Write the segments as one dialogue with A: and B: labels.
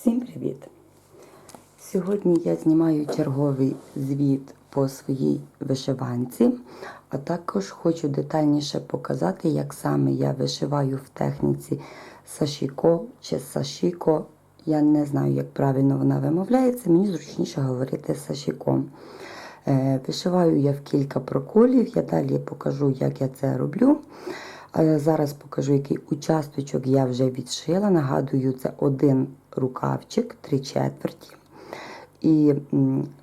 A: Всім привіт! Сьогодні я знімаю черговий звіт по своїй вишиванці, а також хочу детальніше показати, як саме я вишиваю в техніці сашіко чи сашіко. Я не знаю, як правильно вона вимовляється, мені зручніше говорити сашіко. Е, Вишиваю я в кілька проколів, я далі покажу, як я це роблю. Зараз покажу, який участочок я вже відшила. Нагадую, це один рукавчик, три четверті. І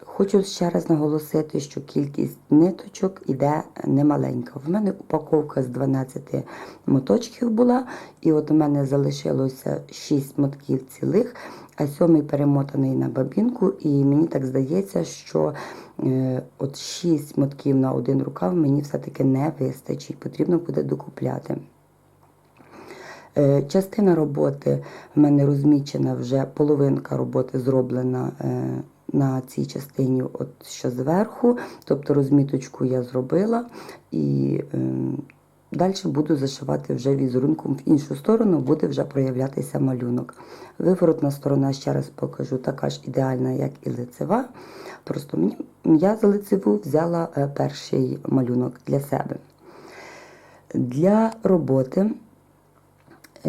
A: хочу ще раз наголосити, що кількість ниточок іде немаленька. В мене упаковка з 12 моточків була, і от у мене залишилося 6 мотків цілих, а сьомий перемотаний на бабінку. І мені так здається, що е, от 6 мотків на один рукав мені все-таки не вистачить, потрібно буде докупляти. Е, Частина роботи в мене розмічена вже половинка роботи зроблена е, на цій частині, от що зверху, тобто розміточку я зробила і далі буду зашивати вже візерунком в іншу сторону, буде вже проявлятися малюнок. Виворотна сторона, ще раз покажу, така ж ідеальна, як і лицева. Просто я за лицеву взяла е, перший малюнок для себе. Для роботи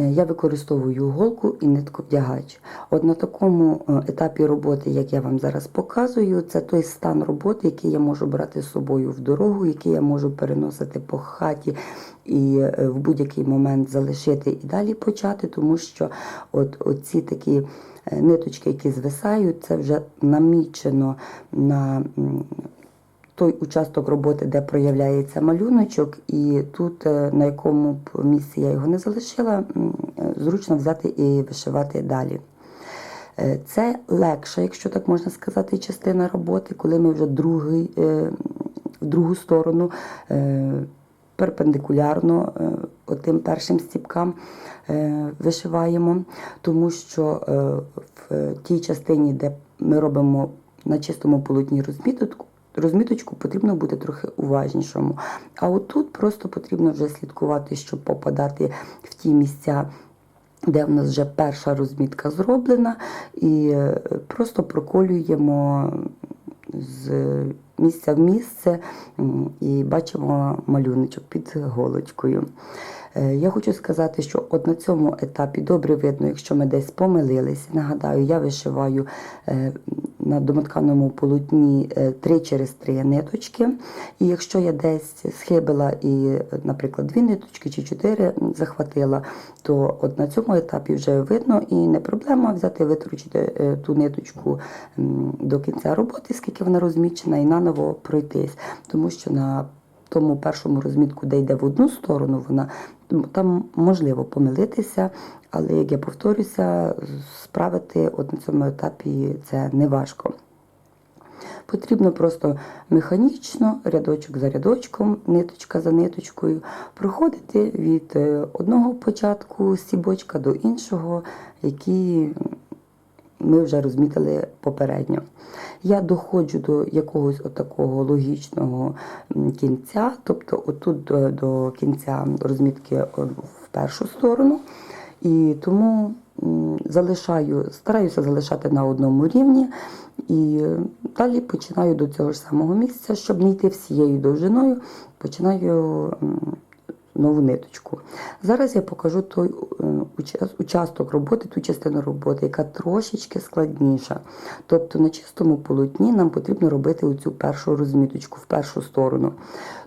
A: я використовую голку і нитковдягач. От на такому е, етапі роботи, як я вам зараз показую, це той стан роботи, який я можу брати з собою в дорогу, який я можу переносити по хаті і е, в будь-який момент залишити і далі почати, тому що от оці такі ниточки, які звисають, це вже намічено на той участок роботи, де проявляється малюночок, і тут, е, на якому б місці я його не залишила, зручно взяти і вишивати далі. Е, Це легша, якщо так можна сказати, частина роботи, коли ми вже другий, е, в другу сторону перпендикулярно тим першим стіпкам вишиваємо, тому що в тій частині, де ми робимо на чистому полотні розмітку, розміточку потрібно бути трохи уважнішому. А отут просто потрібно вже слідкувати, щоб попадати в ті місця. Де в нас вже перша розмітка зроблена, і е, просто проколюємо з місця в місце і бачимо малюночок під голочкою. Е, я хочу сказати, що от на цьому етапі добре видно, якщо ми десь помилилися. Нагадаю, я вишиваю е, на домотканому полотні 3 е, через 3 ниточки. І якщо я десь схибила і, наприклад, дві ниточки чи чотири захватила, то от на цьому етапі вже видно і не проблема взяти, витручити ту ниточку до кінця роботи, скільки вона розмічена, і наново пройтись. Тому що на тому першому розмітку, де йде в одну сторону, вона там можливо помилитися, але як я повторюся, справити от на цьому етапі це не важко. Потрібно просто механічно, рядочок за рядочком, ниточка за ниточкою, проходити від е, одного початку стібочка до іншого, які ми вже розмітили попередньо. Я доходжу до якогось такого логічного кінця, тобто отут до, до кінця розмітки в першу сторону. І тому залишаю, стараюся залишати на одному рівні. І далі починаю до цього ж самого місця, щоб не йти всією довжиною, починаю нову ниточку. Зараз я покажу той е, участок роботи, ту частину роботи, яка трошечки складніша. Тобто на чистому полотні нам потрібно робити оцю першу розміточку в першу сторону.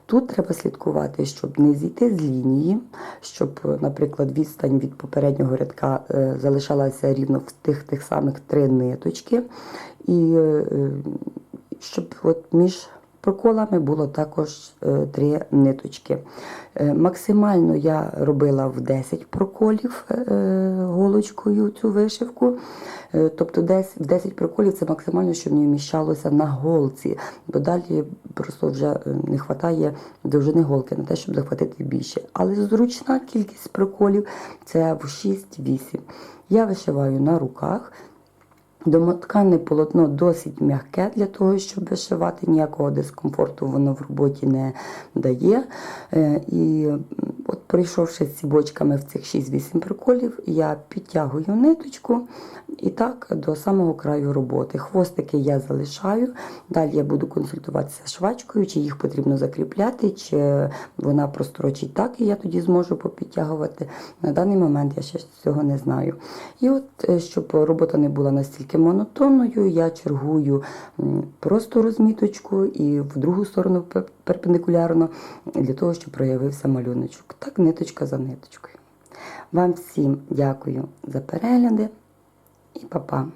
A: Тут треба слідкувати, щоб не зійти з лінії, щоб, наприклад, відстань від попереднього рядка е, залишалася рівно в тих тих самих три ниточки, і е, щоб от між проколами було також е, три ниточки. Е, максимально я робила в 10 проколів е, голочкою цю вишивку. Тобто десь в 10 проколів це максимально, що мені вміщалося на голці, бо далі просто вже не вистачає довжини голки на те, щоб захватити більше. Але зручна кількість проколів це в 6-8. Я вишиваю на руках. Домоткане полотно досить м'яке для того, щоб вишивати, ніякого дискомфорту воно в роботі не дає. Е, і От пройшовши ці бочками в цих 6-8 приколів, я підтягую ниточку і так до самого краю роботи. Хвостики я залишаю. Далі я буду консультуватися з швачкою, чи їх потрібно закріпляти, чи вона прострочить так, і я тоді зможу попідтягувати. На даний момент я ще цього не знаю. І от, е, щоб робота не була настільки монотонною, я чергую просто розміточку і в другу сторону перпендикулярно для того, щоб проявився малюночок. Так, ниточка за ниточкою. Вам всім дякую за перегляди і па-па.